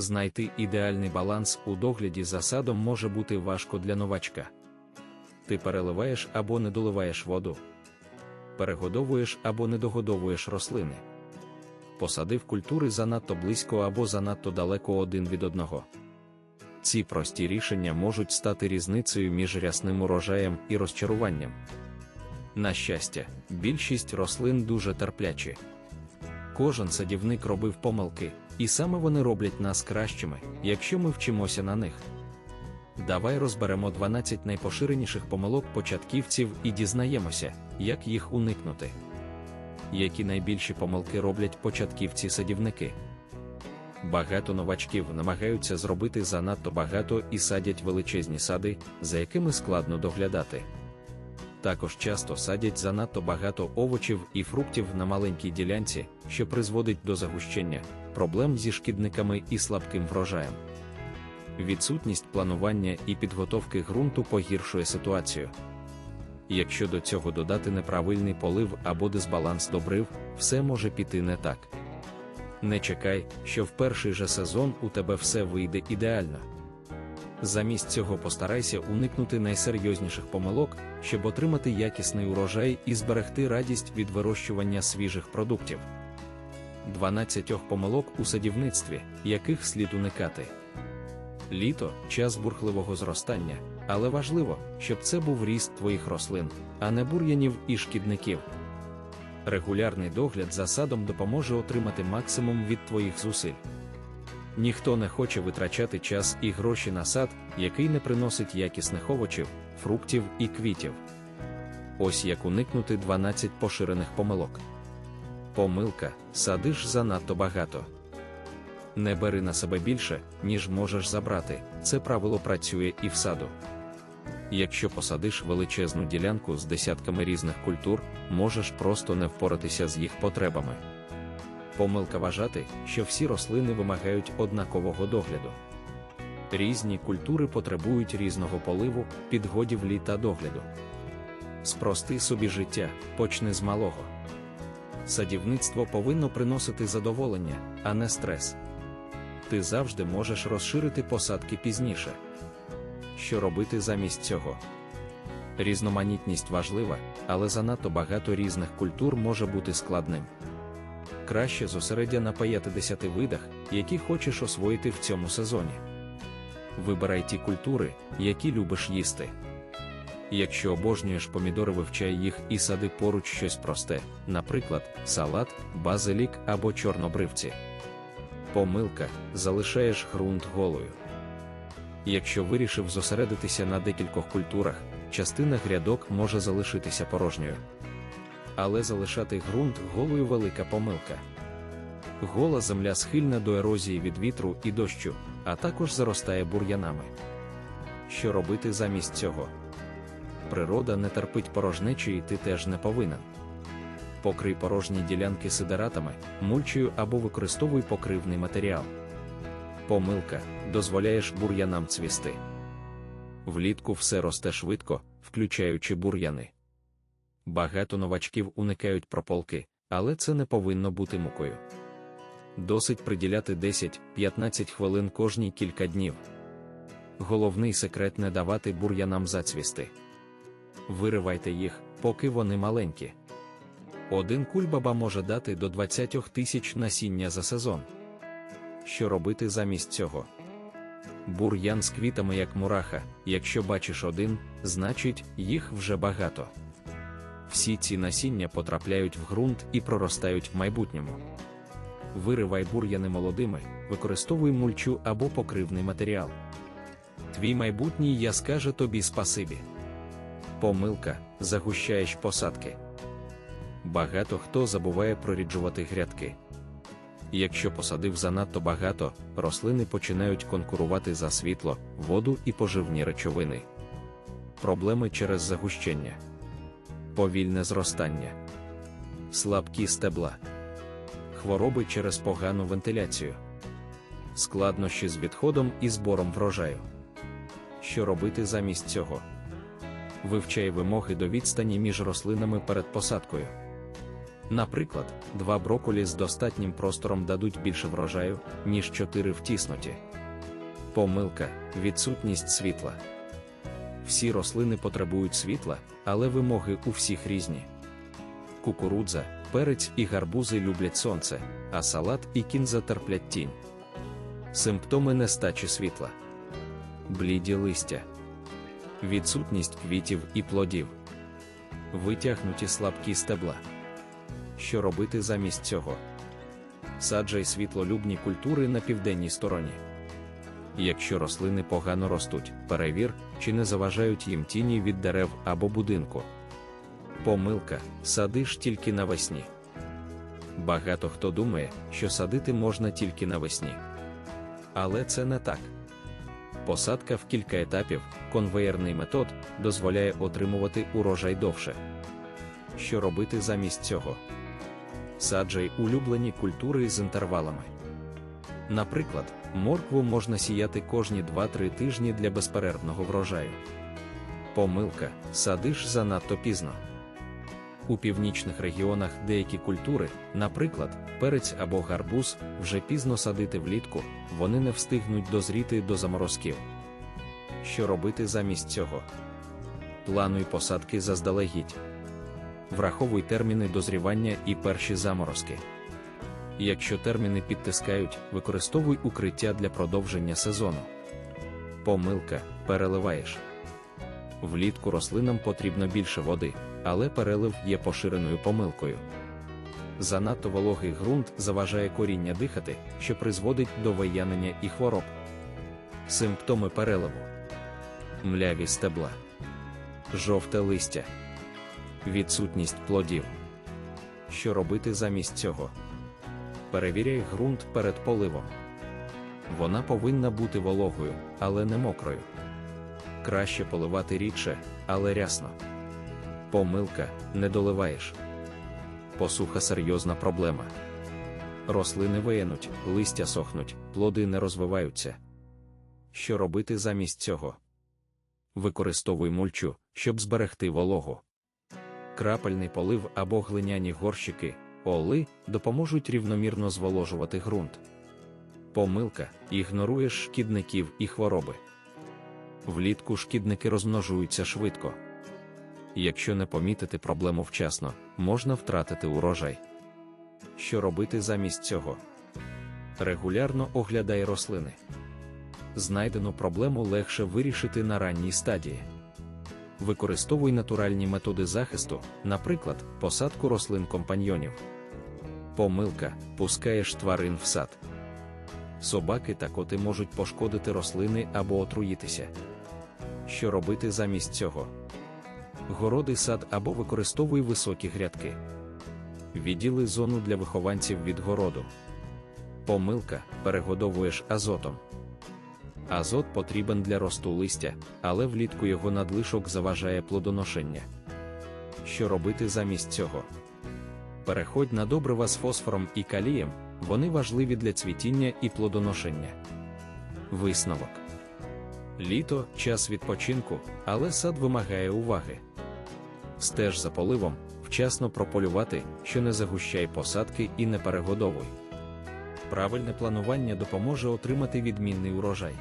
Знайти ідеальний баланс у догляді за садом може бути важко для новачка. Ти переливаєш або не доливаєш воду, перегодовуєш або не догодовуєш рослини. Посадив культури занадто близько або занадто далеко один від одного. Ці прості рішення можуть стати різницею між рясним урожаєм і розчаруванням. На щастя, більшість рослин дуже терплячі. Кожен садівник робив помилки, і саме вони роблять нас кращими, якщо ми вчимося на них. Давай розберемо 12 найпоширеніших помилок початківців і дізнаємося, як їх уникнути. Які найбільші помилки роблять початківці-садівники? Багато новачків намагаються зробити занадто багато і садять величезні сади, за якими складно доглядати. Також часто садять занадто багато овочів і фруктів на маленькій ділянці, що призводить до загущення, проблем зі шкідниками і слабким врожаєм. Відсутність планування і підготовки ґрунту погіршує ситуацію. Якщо до цього додати неправильний полив або дисбаланс добрив, все може піти не так. Не чекай, що в перший же сезон у тебе все вийде ідеально. Замість цього постарайся уникнути найсерйозніших помилок, щоб отримати якісний урожай і зберегти радість від вирощування свіжих продуктів. 12 помилок у садівництві, яких слід уникати. Літо час бурхливого зростання, але важливо, щоб це був ріст твоїх рослин, а не бур'янів і шкідників. Регулярний догляд за садом допоможе отримати максимум від твоїх зусиль. Ніхто не хоче витрачати час і гроші на сад, який не приносить якісних овочів, фруктів і квітів. Ось як уникнути 12 поширених помилок. Помилка садиш занадто багато. Не бери на себе більше, ніж можеш забрати. Це правило працює і в саду. Якщо посадиш величезну ділянку з десятками різних культур, можеш просто не впоратися з їх потребами. Помилка вважати, що всі рослини вимагають однакового догляду. Різні культури потребують різного поливу, підгодівлі та догляду. Спрости собі життя, почни з малого. Садівництво повинно приносити задоволення, а не стрес. Ти завжди можеш розширити посадки пізніше. Що робити замість цього? Різноманітність важлива, але занадто багато різних культур може бути складним. Краще зосередя на 50 видах, які хочеш освоїти в цьому сезоні. Вибирай ті культури, які любиш їсти. Якщо обожнюєш помідори, вивчай їх і сади поруч щось просте, наприклад, салат, базилік або чорнобривці. Помилка залишаєш ґрунт голою. Якщо вирішив зосередитися на декількох культурах, частина грядок може залишитися порожньою. Але залишати ґрунт голою велика помилка. Гола земля схильна до ерозії від вітру і дощу, а також заростає бур'янами. Що робити замість цього? Природа не терпить порожнечі і ти теж не повинен. Покрий порожні ділянки сидератами, мульчею або використовуй покривний матеріал. Помилка дозволяєш бур'янам цвісти. Влітку все росте швидко, включаючи бур'яни. Багато новачків уникають прополки, але це не повинно бути мукою. Досить приділяти 10-15 хвилин кожні кілька днів. Головний секрет не давати бур'янам зацвісти. Виривайте їх, поки вони маленькі. Один кульбаба може дати до 20 тисяч насіння за сезон. Що робити замість цього? Бур'ян з квітами як мураха, якщо бачиш один, значить, їх вже багато. Всі ці насіння потрапляють в ґрунт і проростають в майбутньому. Виривай бур'яни молодими, використовуй мульчу або покривний матеріал. Твій майбутній я скаже тобі спасибі. Помилка загущаєш посадки. Багато хто забуває проріджувати грядки. Якщо посадив занадто багато, рослини починають конкурувати за світло, воду і поживні речовини. Проблеми через загущення, повільне зростання, слабкі стебла, хвороби через погану вентиляцію, складнощі з відходом і збором врожаю. Що робити замість цього? Вивчай вимоги до відстані між рослинами перед посадкою. Наприклад, два броколі з достатнім простором дадуть більше врожаю, ніж чотири втіснуті. Помилка відсутність світла. Всі рослини потребують світла, але вимоги у всіх різні. Кукурудза, перець і гарбузи люблять сонце, а салат і кінза терплять тінь. Симптоми нестачі світла, бліді листя, відсутність квітів і плодів, витягнуті слабкі стебла. Що робити замість цього? Саджай світлолюбні культури на південній стороні. Якщо рослини погано ростуть, перевір, чи не заважають їм тіні від дерев або будинку. Помилка садиш тільки навесні. Багато хто думає, що садити можна тільки навесні. Але це не так. Посадка в кілька етапів, конвеєрний метод, дозволяє отримувати урожай довше. Що робити замість цього? Саджай улюблені культури з інтервалами. Наприклад, моркву можна сіяти кожні 2-3 тижні для безперервного врожаю. Помилка садиш занадто пізно. У північних регіонах деякі культури, наприклад, перець або гарбуз, вже пізно садити влітку, вони не встигнуть дозріти до заморозків. Що робити замість цього? Плануй посадки заздалегідь. Враховуй терміни дозрівання і перші заморозки. Якщо терміни підтискають, використовуй укриття для продовження сезону. Помилка переливаєш. Влітку рослинам потрібно більше води, але перелив є поширеною помилкою. Занадто вологий ґрунт заважає коріння дихати, що призводить до виянення і хвороб. Симптоми переливу: мляві стебла, жовте листя, відсутність плодів. Що робити замість цього? Перевіряй ґрунт перед поливом. Вона повинна бути вологою, але не мокрою. Краще поливати рідше, але рясно. Помилка не доливаєш. Посуха серйозна проблема. Рослини виянуть, листя сохнуть, плоди не розвиваються. Що робити замість цього? Використовуй мульчу, щоб зберегти вологу. Крапельний полив або глиняні горщики, оли допоможуть рівномірно зволожувати ґрунт. Помилка ігноруєш шкідників і хвороби. Влітку шкідники розмножуються швидко. Якщо не помітити проблему вчасно, можна втратити урожай. Що робити замість цього? Регулярно оглядай рослини. Знайдену проблему легше вирішити на ранній стадії. Використовуй натуральні методи захисту, наприклад, посадку рослин компаньйонів. Помилка пускаєш тварин в сад. Собаки та коти можуть пошкодити рослини або отруїтися. Що робити замість цього? Городи сад або використовуй високі грядки. Відділи зону для вихованців від городу. Помилка перегодовуєш азотом. Азот потрібен для росту листя, але влітку його надлишок заважає плодоношення. Що робити замість цього? Переходь на добрива з фосфором і калієм, вони важливі для цвітіння і плодоношення. Висновок Літо час відпочинку, але сад вимагає уваги. Стеж за поливом, вчасно прополювати, що не загущай посадки і не перегодовуй. Правильне планування допоможе отримати відмінний урожай.